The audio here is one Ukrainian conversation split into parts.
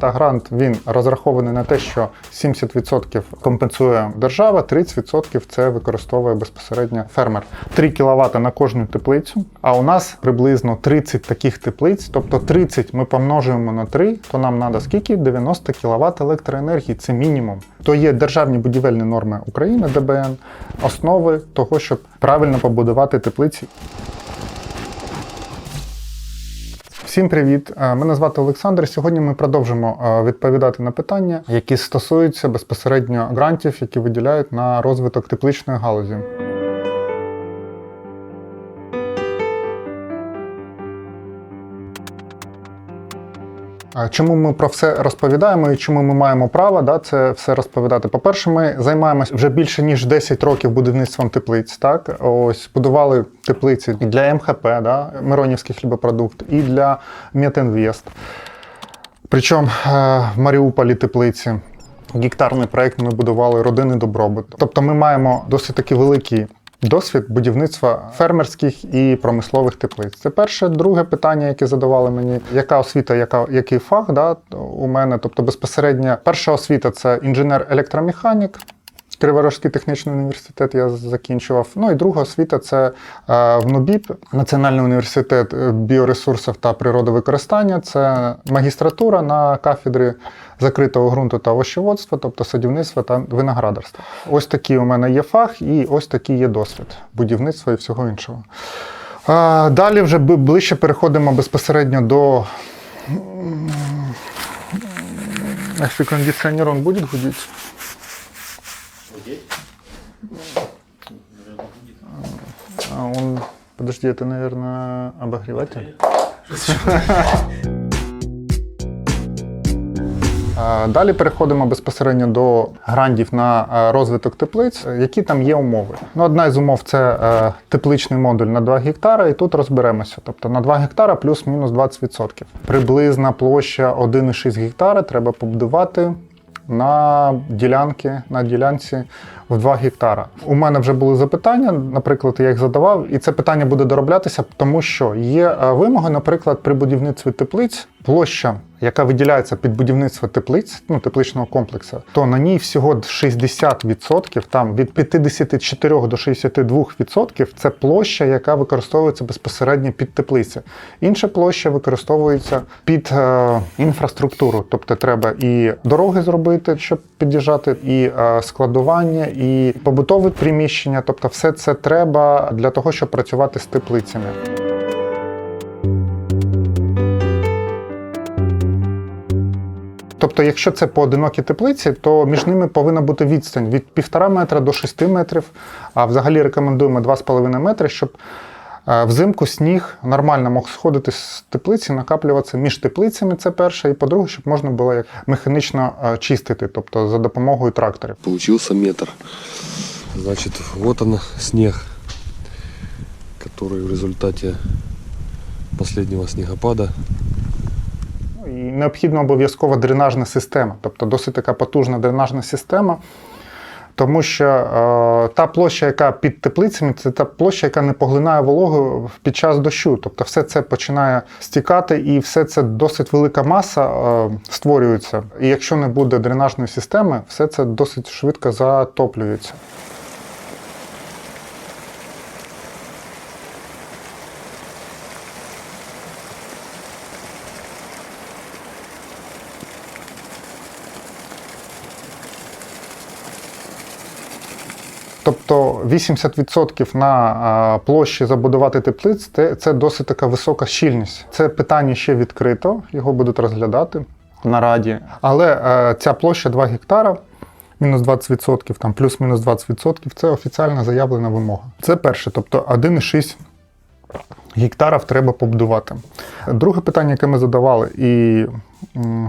Та грант він розрахований на те, що 70% компенсує держава, 30% це використовує безпосередньо фермер. 3 кВт на кожну теплицю. А у нас приблизно 30 таких теплиць, тобто 30 ми помножуємо на 3, то нам треба скільки? 90 кВт електроенергії. Це мінімум. То є державні будівельні норми України, ДБН, основи того, щоб правильно побудувати теплиці Всім привіт! Е, Мене звати Олександр. Сьогодні ми продовжимо е, відповідати на питання, які стосуються безпосередньо грантів, які виділяють на розвиток тепличної галузі. Чому ми про все розповідаємо і чому ми маємо право да, це все розповідати? По-перше, ми займаємось вже більше ніж 10 років будівництвом теплиць. Так, ось будували теплиці і для МХП, да, Миронівський хлібопродукт, і для Метінвест. Причому е, в Маріуполі теплиці. Гектарний проект ми будували родини добробут. Тобто ми маємо досить таки великий досвід будівництва фермерських і промислових теплиць. Це перше. Друге питання, яке задавали мені, яка освіта, яка, який фах да, у мене. Тобто безпосередньо перша освіта це інженер-електромеханік. Криворожський технічний університет я закінчував. Ну і друга освіта це е, в НУБІП, Національний університет біоресурсів та природовикористання. Це магістратура на кафедрі закритого ґрунту та овощеводства, тобто садівництва та виноградарства. Ось такий у мене є фах, і ось такий є досвід будівництва і всього іншого. Е, Далі вже ближче переходимо безпосередньо до. Якщо кондиціонер он буде гудіти? А он, подожди, это, наверное, обогреватель? Далі переходимо безпосередньо до грантів на е, розвиток теплиць. Які там є умови? Ну, одна із умов це е, тепличний модуль на 2 гектара, і тут розберемося. Тобто на 2 гектара плюс-мінус 20%. Приблизна площа 1,6 гектара треба побудувати на ділянки, на ділянці в 2 гектара. У мене вже були запитання, наприклад, я їх задавав, і це питання буде дороблятися, тому що є е, вимоги, наприклад, при будівництві теплиць, площа, яка виділяється під будівництво теплиць, ну тепличного комплексу, то на ній всього 60%, там від 54 до 62% це площа, яка використовується безпосередньо під теплиці. Інша площа використовується під е, інфраструктуру, тобто треба і дороги зробити, щоб під'їжджати, і е, складування, і побутове приміщення. Тобто, все це треба для того, щоб працювати з теплицями. Тобто, якщо це поодинокі теплиці, то між ними повинна бути відстань від 1,5 метра до 6 метрів, а взагалі рекомендуємо 2,5 метри, щоб взимку сніг нормально мог сходити з теплиці, накаплюватися між теплицями. Це перше, і по-друге, щоб можна було як механічно е, чистити, тобто за допомогою тракторів. Получился метр. Значит, вот он снег, который в результате последнего снегопада Ну, І необхідна обов'язкова дренажна система, тобто досить така потужна дренажна система. Тому що е, та площа, яка під теплицями, це та площа, яка не поглинає вологу під час дощу. Тобто все це починає стікати, і все це досить велика маса е, створюється. І якщо не буде дренажної системи, все це досить швидко затоплюється. Тобто 80% на площі забудувати теплиць це, досить така висока щільність. Це питання ще відкрито, його будуть розглядати на раді. Але е, ця площа 2 гектара, мінус 20%, там плюс-мінус 20% це офіційно заявлена вимога. Це перше, тобто 1,6 гектарів треба побудувати. Друге питання, яке ми задавали і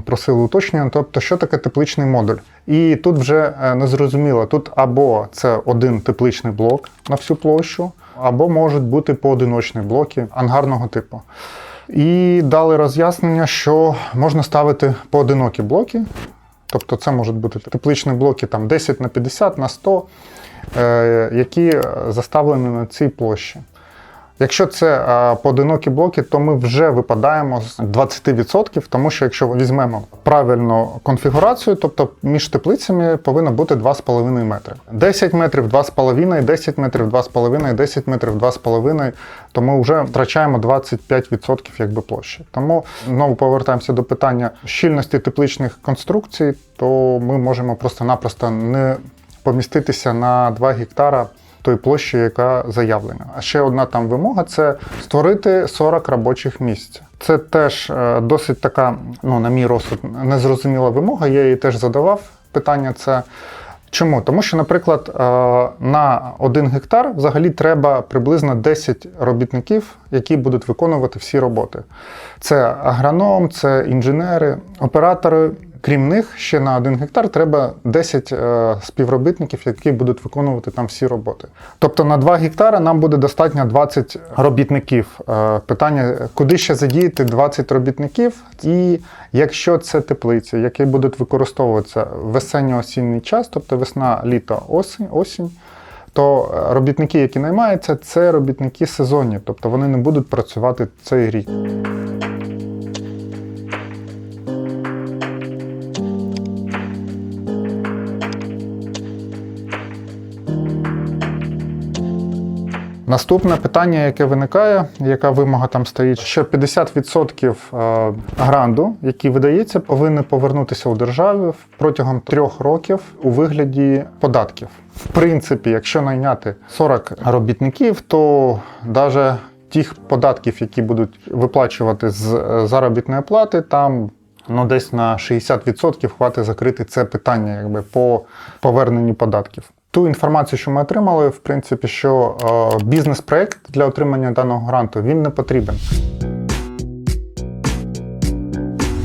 просили уточнення, тобто, що таке тепличний модуль? І тут вже е, не зрозуміло, тут або це один тепличний блок на всю площу, або можуть бути поодиночні блоки ангарного типу. І дали роз'яснення, що можна ставити поодинокі блоки, тобто це можуть бути тепличні блоки там 10 на 50 на 100, е, які заставлені на цій площі. Якщо це е, поодинокі блоки, то ми вже випадаємо з 20%, тому що якщо візьмемо правильну конфігурацію, тобто між теплицями повинно бути 2,5 метри. 10 метрів 2,5, 10 метрів 2,5, 10 метрів 2,5, то ми вже втрачаємо 25% якби площі. Тому знову повертаємося до питання щільності тепличних конструкцій, то ми можемо просто-напросто не поміститися на 2 гектара тої площі, яка заявлена. А ще одна там вимога це створити 40 робочих місць. Це теж е, досить така, ну на мій розсуд, незрозуміла вимога. Я її теж задавав питання. Це чому? Тому що, наприклад, е, на один гектар взагалі треба приблизно 10 робітників, які будуть виконувати всі роботи. Це агроном, це інженери, оператори. Крім них, ще на один гектар треба 10 е, співробітників, які будуть виконувати там всі роботи. Тобто на 2 гектари нам буде достатньо 20 робітників. Е, питання, куди ще задіяти 20 робітників, і якщо це теплиці, які будуть використовуватися весенньо-осінній час, тобто весна, літо, осінь, осінь, то е, робітники, які наймаються, це робітники сезонні, тобто вони не будуть працювати цей рік. Наступне питання, яке виникає, яка вимога там стоїть, що 50% е, гранду, який видається, повинні повернутися у державу протягом трьох років у вигляді податків. В принципі, якщо найняти 40 робітників, то навіть тих податків, які будуть виплачувати з е, заробітної плати, там ну десь на 60% хватить закрити це питання, якби по поверненню податків. Ту інформацію, що ми отримали, в принципі, що е, бізнес-проект для отримання даного гранту він не потрібен.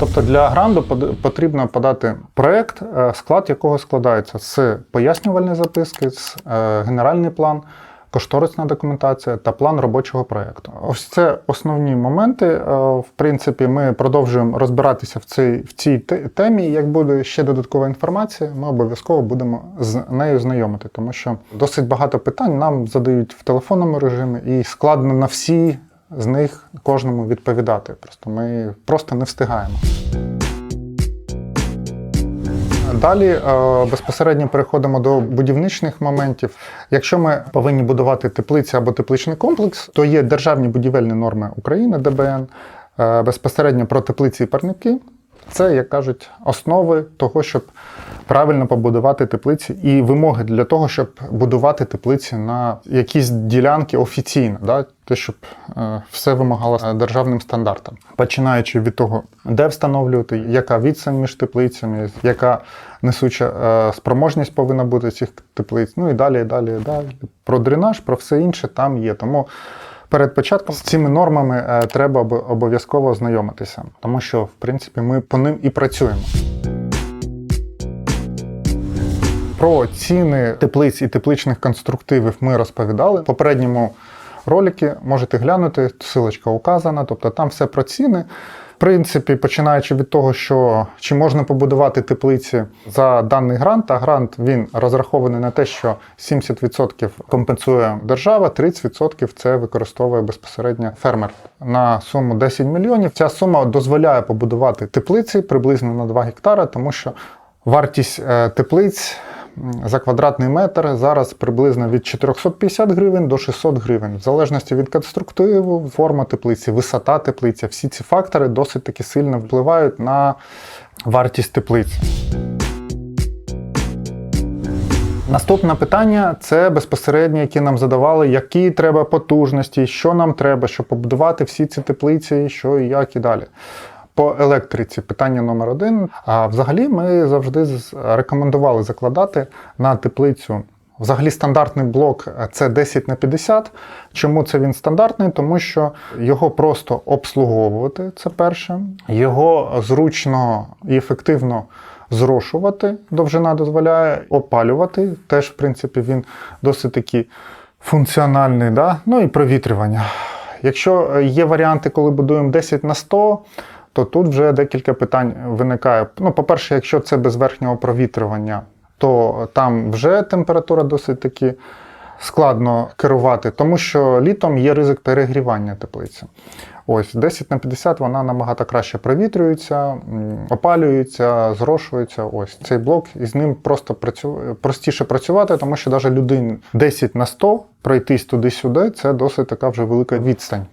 Тобто для гранту потрібно подати проект, е, склад якого складається з пояснювальної записки, з е, генеральний план, кошторисна документація та план робочого проекту. Ось це основні моменти. Е, В принципі, ми продовжуємо розбиратися в цій, в цій те- темі. Як буде ще додаткова інформація, ми обов'язково будемо з нею знайомити, тому що досить багато питань нам задають в телефонному режимі, і складно на всі з них кожному відповідати. Просто ми просто не встигаємо. Далі е, безпосередньо переходимо до будівничних моментів. Якщо ми повинні будувати теплиці або тепличний комплекс, то є державні будівельні норми України, ДБН, е, безпосередньо про теплиці і парники. Це, як кажуть, основи того, щоб правильно побудувати теплиці, і вимоги для того, щоб будувати теплиці на якісь ділянки офіційно, да? те, щоб е, все вимагало е, державним стандартам. Починаючи від того, де встановлювати, яка відстань між теплицями, яка несуча е, спроможність повинна бути цих теплиць. Ну і далі, і далі, і далі. Про дренаж, про все інше там є. Тому перед початком з цими нормами треба обо- обов'язково ознайомитися, тому що, в принципі, ми по ним і працюємо. Про ціни теплиць і тепличних конструктивів ми розповідали. В попередньому роликі можете глянути, силочка указана, тобто там все про ціни. В принципі, починаючи від того, що чи можна побудувати теплиці за даний грант, а грант він розрахований на те, що 70% компенсує держава, 30% це використовує безпосередньо фермер на суму 10 мільйонів. Ця сума дозволяє побудувати теплиці приблизно на 2 гектара, тому що вартість е, теплиць за квадратний метр зараз приблизно від 450 гривень до 600 гривень, в залежності від конструктиву, форма теплиці, висота теплиці. Всі ці фактори досить таки сильно впливають на вартість теплиці. Наступне питання це безпосередньо, які нам задавали, які треба потужності, що нам треба, щоб побудувати всі ці теплиці, що і як і далі. По електриці питання номер один. А взагалі ми завжди рекомендували закладати на теплицю. Взагалі стандартний блок це 10 на 50. Чому це він стандартний? Тому що його просто обслуговувати, це перше. Його зручно і ефективно зрошувати, довжина дозволяє, опалювати. Теж, в принципі, він досить такий функціональний. Да? Ну і провітрювання. Якщо е, є варіанти, коли будуємо 10 на 100, то тут вже декілька питань виникає. Ну, по-перше, якщо це без верхнього провітрювання, то там вже температура досить таки складно керувати, тому що літом є ризик перегрівання теплиці. Ось 10 на 50 вона набагато краще провітрюється, опалюється, зрошується. Ось цей блок, і з ним просто працю... простіше працювати, тому що навіть людині 10 на 100 пройтись туди-сюди це досить така вже велика відстань.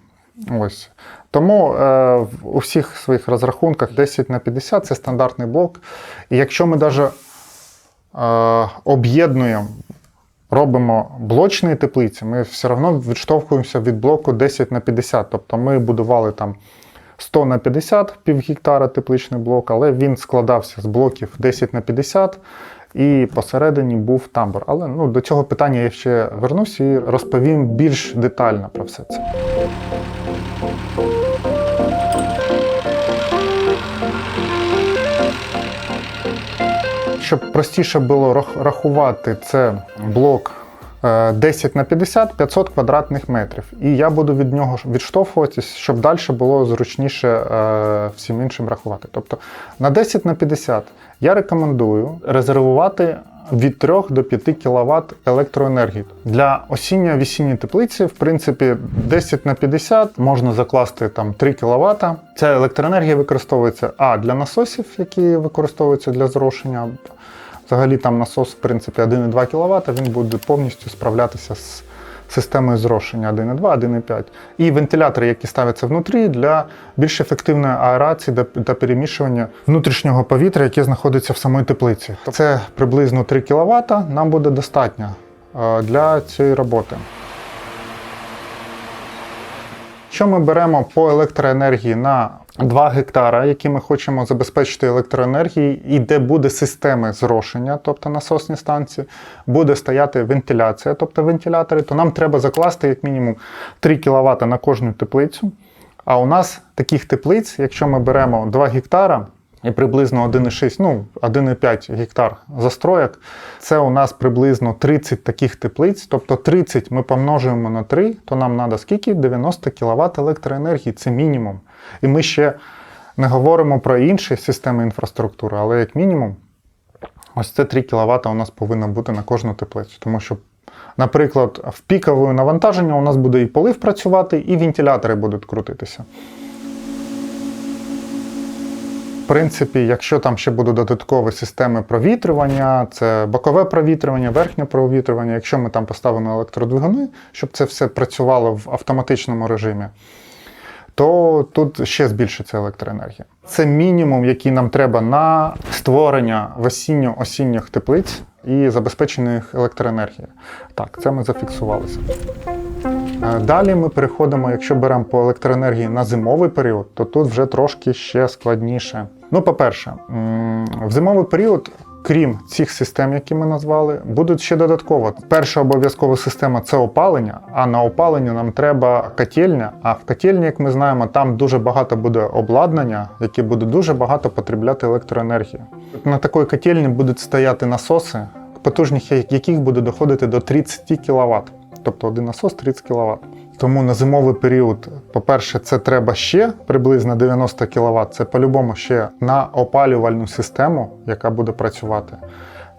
Ось. Тому е, у всіх своїх розрахунках 10 на 50 це стандартний блок. І якщо ми навіть е, об'єднуємо, робимо блочні теплиці, ми все одно відштовхуємося від блоку 10 на 50. Тобто ми будували там 100 на 50 пів гектара тепличний блок, але він складався з блоків 10 на 50. І посередині був тамбур. Але ну, до цього питання я ще вернусь і розповім більш детально про все це. Щоб простіше було рахувати, це блок е, 10 на 50 500 квадратних метрів. І я буду від нього відштовхуватись, щоб далі було зручніше е, всім іншим рахувати. Тобто на 10 на 50 я рекомендую резервувати від 3 до 5 кВт електроенергії. Для осінньо-весінньої теплиці, в принципі, 10 на 50 можна закласти там 3 кВт. Ця електроенергія використовується а для насосів, які використовуються для зрошення. Взагалі там насос, в принципі, 1,2 кВт, він буде повністю справлятися з системою зрошення 1,2, 1,5. І вентилятори, які ставляться внутрі для більш ефективної аерації та- перемішування внутрішнього повітря, яке знаходиться в самій теплиці. Це приблизно 3 кВт, нам буде достатньо е, для цієї роботи. Що ми беремо по електроенергії на 2 гектара, які ми хочемо забезпечити електроенергією, і де буде системи зрошення, тобто насосні станції, буде стояти вентиляція, тобто вентилятори, то нам треба закласти як мінімум 3 кВт на кожну теплицю. А у нас таких теплиць, якщо ми беремо 2 гектара і приблизно 1,6, ну 1,5 гектар застроєк, це у нас приблизно 30 таких теплиць. Тобто 30 ми помножуємо на 3, то нам треба скільки? 90 кВт електроенергії, це мінімум. І ми ще не говоримо про інші системи інфраструктури, але як мінімум, ось це 3 кВт у нас повинно бути на кожну теплицю. Тому що, наприклад, в пікове навантаження у нас буде і полив працювати, і вентилятори будуть крутитися. В принципі, якщо там ще будуть додаткові системи провітрювання, це бокове провітрювання, верхнє провітрювання, якщо ми там поставимо електродвигуни, щоб це все працювало в автоматичному режимі, то тут ще збільшиться електроенергія. Це мінімум, який нам треба на створення осінньо-осінніх теплиць і забезпечення їх електроенергією. Так, це ми зафіксувалися. Е, Далі ми переходимо, якщо беремо по електроенергії на зимовий період, то тут вже трошки ще складніше. Ну, по-перше, в зимовий період, крім цих систем, які ми назвали, будуть ще додатково. Перша обов'язкова система це опалення, а на опалення нам треба котельня. А в котельні, як ми знаємо, там дуже багато буде обладнання, яке буде дуже багато потребляти електроенергії. На такій котельні будуть стояти насоси, потужність яких буде доходити до 30 кВт. Тобто один насос 30 кВт. Тому на зимовий період, по-перше, це треба ще приблизно 90 кВт. Це по-любому ще на опалювальну систему, яка буде працювати.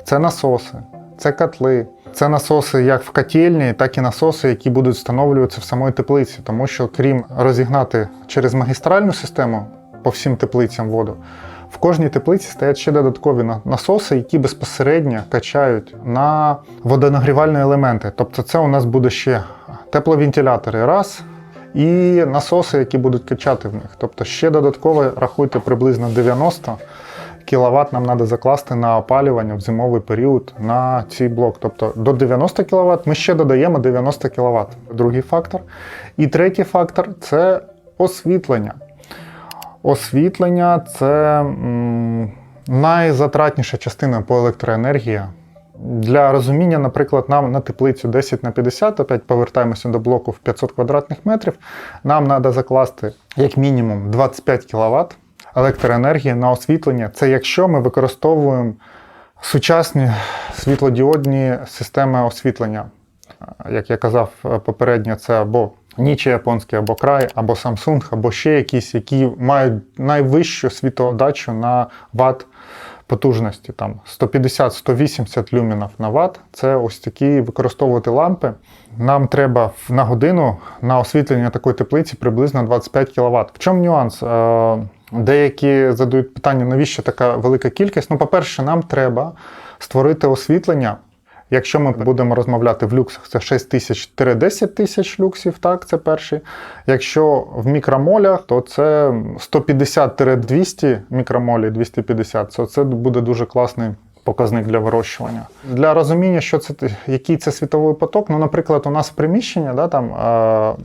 Це насоси, це котли, це насоси як в котельні, так і насоси, які будуть встановлюватися в самій теплиці. Тому що, крім розігнати через магістральну систему по всім теплицям воду, в кожній теплиці стоять ще додаткові насоси, які безпосередньо качають на водонагрівальні елементи. Тобто, це у нас буде ще тепловентилятори раз. І насоси, які будуть качати в них. Тобто ще додатково рахуйте приблизно 90 кВт нам треба закласти на опалювання в зимовий період на цей блок. Тобто до 90 кВт ми ще додаємо 90 кВт. Другий фактор. І третій фактор це освітлення. Освітлення це м, найзатратніша частина по електроенергії. Для розуміння, наприклад, нам на теплицю 10 на 50, опять повертаємося до блоку в 500 квадратних метрів, нам треба закласти як мінімум 25 кВт електроенергії на освітлення. Це якщо ми використовуємо сучасні світлодіодні системи освітлення. Як я казав е, попередньо, це або Нічі японський, або край, або Samsung, або ще якісь, які мають найвищу світодачу на ватт потужності там 150-180 люмінів на ватт. Це ось такі використовувати лампи. Нам треба на годину на освітлення такої теплиці приблизно 25 кВт. В чому нюанс? Е, Деякі задають питання, навіщо така велика кількість. Ну, по-перше, нам треба створити освітлення. Якщо ми будемо розмовляти в люксах, це 6 тисяч-10 тисяч люксів, так, це перший. Якщо в мікромолях, то це 150-200 мікромолів, 250, то це буде дуже класний показник для вирощування. Для розуміння, що це, який це світовий поток, ну, наприклад, у нас приміщення, да, там, е,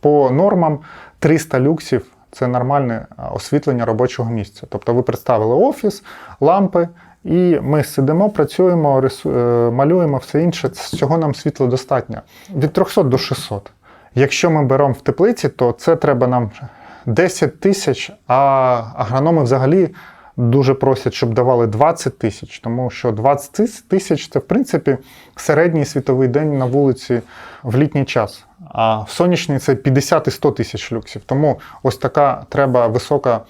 по нормам 300 люксів це нормальне освітлення робочого місця. Тобто ви представили офіс, лампи, і ми сидимо, працюємо, рису... е, малюємо все інше. Цього нам світла достатньо. Від 300 до 600. Якщо ми беремо в теплиці, то це треба нам 10 тисяч, а агрономи взагалі дуже просять, щоб давали 20 тисяч, тому що 20 тисяч це, в принципі, середній світовий день на вулиці в літній час. А в сонячний це 50 і 100 тисяч люксів. Тому ось така треба висока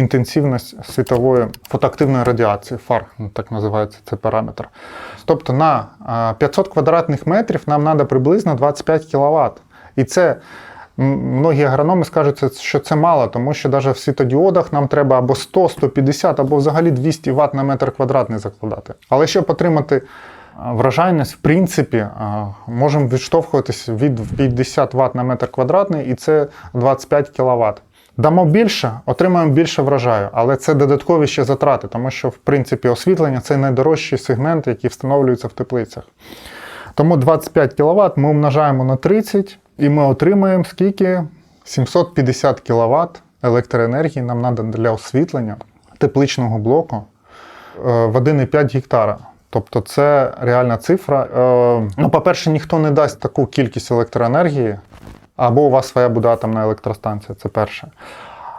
інтенсивність світової фотоактивної радіації, фар, ну, так називається цей параметр. Тобто на 500 квадратних метрів нам треба приблизно 25 кВт. І це многі агрономи скажуть, що це мало, тому що навіть в світодіодах нам треба або 100, 150, або взагалі 200 Вт на метр квадратний закладати. Але щоб отримати а, вражайність, в принципі, можемо відштовхуватися від 50 Вт на метр квадратний, і це 25 кВт. Дамо більше, отримаємо більше врожаю, але це додаткові ще затрати, тому що в принципі освітлення це найдорожчий сегмент, який встановлюється в теплицях. Тому 25 кВт ми умножаємо на 30 і ми отримаємо скільки? 750 кВт електроенергії нам треба для освітлення тепличного блоку е, в 1,5 гектара. Тобто це реальна цифра. Е, Ну, по-перше, ніхто не дасть таку кількість електроенергії, або у вас своя буде атомна електростанція, це перше.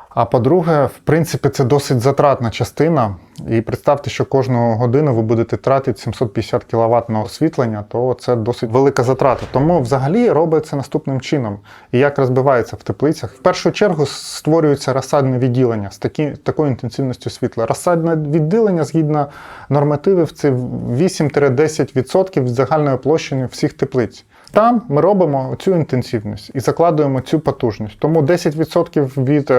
А по-друге, в принципі, це досить затратна частина. І представте, що кожну годину ви будете тратити 750 кВт на освітлення, то це досить велика затрата. Тому взагалі робиться наступним чином. І як розбивається в теплицях. В першу чергу створюється розсадне відділення з такі, такою інтенсивністю світла. Розсадне відділення, згідно нормативів, це 8-10% від загальної площини всіх теплиць. Там ми робимо цю інтенсивність і закладуємо цю потужність. Тому 10% від е,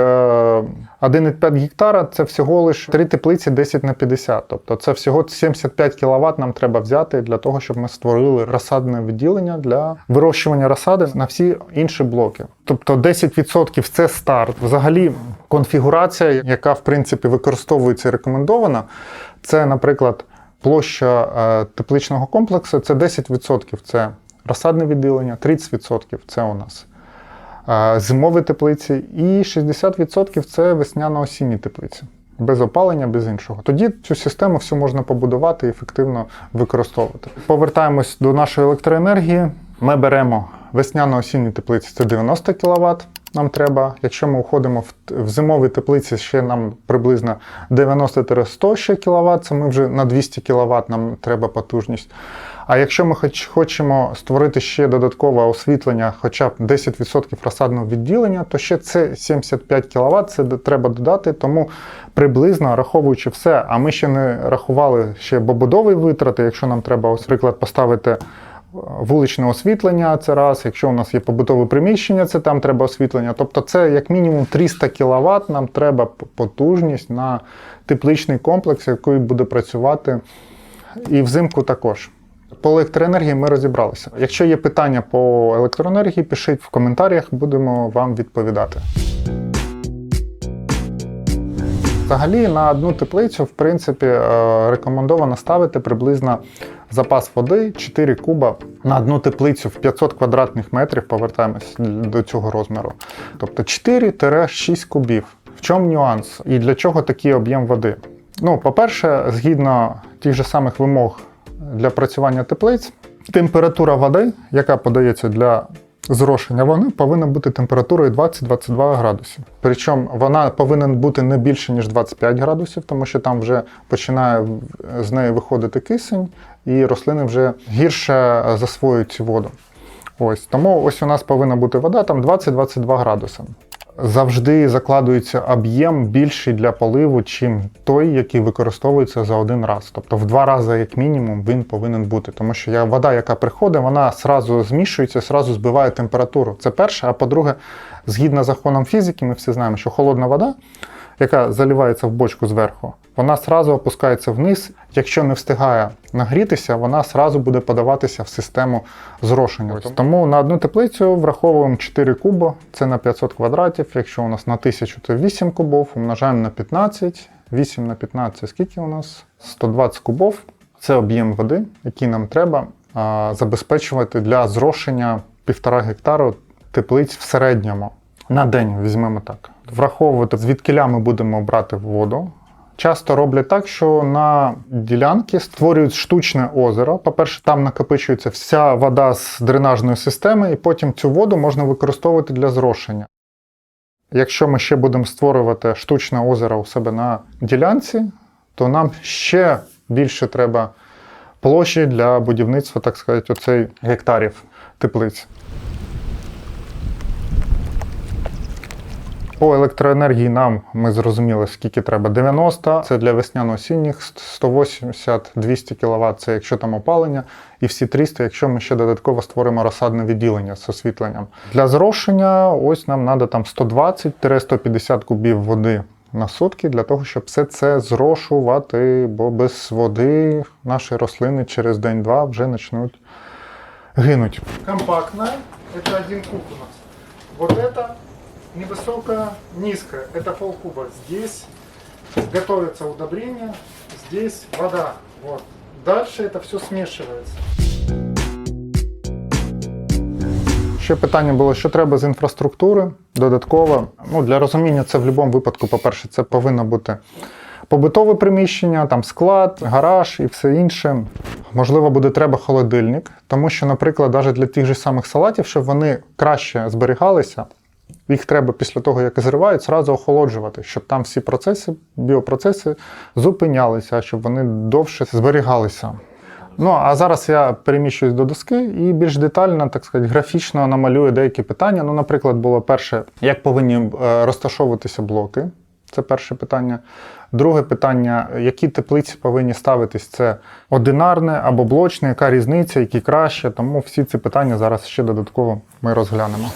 1,5 гектара це всього лише 3 теплиці 10 на 50. Тобто це всього 75 кВт нам треба взяти для того, щоб ми створили розсадне відділення для вирощування розсади на всі інші блоки. Тобто 10% це старт. Взагалі конфігурація, яка в принципі використовується і рекомендована, це, наприклад, площа е, тепличного комплексу це 10%. Це розсадне відділення, 30% це у нас е, зимові теплиці, і 60% це весняно-осінні теплиці. Без опалення, без іншого. Тоді цю систему всю можна побудувати і ефективно використовувати. Повертаємось до нашої електроенергії. Ми беремо весняно-осінні теплиці, це 90 кВт. Нам треба. Якщо ми уходимо в, зимові теплиці, ще нам приблизно 90-100 ще кВт, це ми вже на 200 кВт нам треба потужність. А якщо ми хоч хочемо створити ще додаткове освітлення, хоча б 10% розсадного відділення, то ще це 75 кВт, це треба додати. Тому приблизно раховуючи все, а ми ще не рахували ще побудові витрати, якщо нам треба, ось, наприклад, поставити е, вуличне освітлення, це раз. Якщо у нас є побутове приміщення, це там треба освітлення. Тобто це як мінімум 300 кВт нам треба потужність на тепличний комплекс, який буде працювати і взимку також. По електроенергії ми розібралися. Якщо є питання по електроенергії, пишіть в коментарях, будемо вам відповідати. Взагалі на одну теплицю, в принципі, е, рекомендовано ставити приблизно запас води 4 куба на одну теплицю в 500 квадратних метрів. Повертаємось до цього розміру. Тобто 4-6 кубів. В чому нюанс і для чого такий об'єм води? Ну, по-перше, згідно тих же самих вимог для працювання теплиць, температура води, яка подається для зрошення води, повинна бути температурою 20-22 градусів. Причому вона повинна бути не більше, ніж 25 градусів, тому що там вже починає з неї виходити кисень, і рослини вже гірше засвоюють цю воду. Ось тому ось у нас повинна бути вода там 20-22 градуси. Завжди закладується об'єм більший для поливу, чим той, який використовується за один раз. Тобто в два рази, як мінімум, він повинен бути. Тому що вода, яка приходить, вона сразу змішується, сразу збиває температуру. Це перше. А по-друге, згідно з законом фізики, ми всі знаємо, що холодна вода, яка заливається в бочку зверху, вона сразу опускається вниз. Якщо не встигає нагрітися, вона сразу буде подаватися в систему зрошення. Тому на одну теплицю враховуємо 4 куби, це на 500 квадратів. Якщо у нас на 1000, то 8 кубов, умножаємо на 15. 8 на 15, скільки у нас? 120 кубов. Це об'єм води, який нам треба а, забезпечувати для зрошення 1,5 гектару теплиць в середньому. На день візьмемо так. Враховувати, звідкиля ми будемо брати воду. Часто роблять так, що на ділянки створюють штучне озеро. По-перше, там накопичується вся вода з дренажної системи, і потім цю воду можна використовувати для зрошення. Якщо ми ще будемо створювати штучне озеро у себе на ділянці, то нам ще більше треба площі для будівництва, так сказати, оцей гектарів теплиць. По електроенергії нам ми зрозуміли, скільки треба 90, це для весняно-осінніх, 180-200 кВт, це якщо там опалення, і всі 300, якщо ми ще додатково створимо розсадне відділення з освітленням. Для зрошення ось нам треба там 120-150 кубів води на сутки для того, щоб все це зрошувати, бо без води наші рослини через день-два вже почнуть гинуть. Компактная, это один куб у нас. Вот это невысокая, низкая, это полкуба. Здесь готовится удобрение, здесь вода. Вот. Дальше это все смешивается. Ще питання було, що треба з інфраструктури додатково. Ну, для розуміння, це в будь-якому випадку, по-перше, це повинно бути побутове приміщення, там склад, гараж і все інше. Можливо, буде треба холодильник, тому що, наприклад, навіть для тих же самих салатів, щоб вони краще зберігалися, їх треба після того, як зривають, зразу охолоджувати, щоб там всі процеси, біопроцеси зупинялися, щоб вони довше зберігалися. Ну, а зараз я переміщуюсь до доски і більш детально, так сказати, графічно намалюю деякі питання. Ну, наприклад, було перше, як повинні е, розташовуватися блоки. Це перше питання. Друге питання, які теплиці повинні ставитись, це одинарне або блочне, яка різниця, які краще. Тому всі ці питання зараз ще додатково ми розглянемо.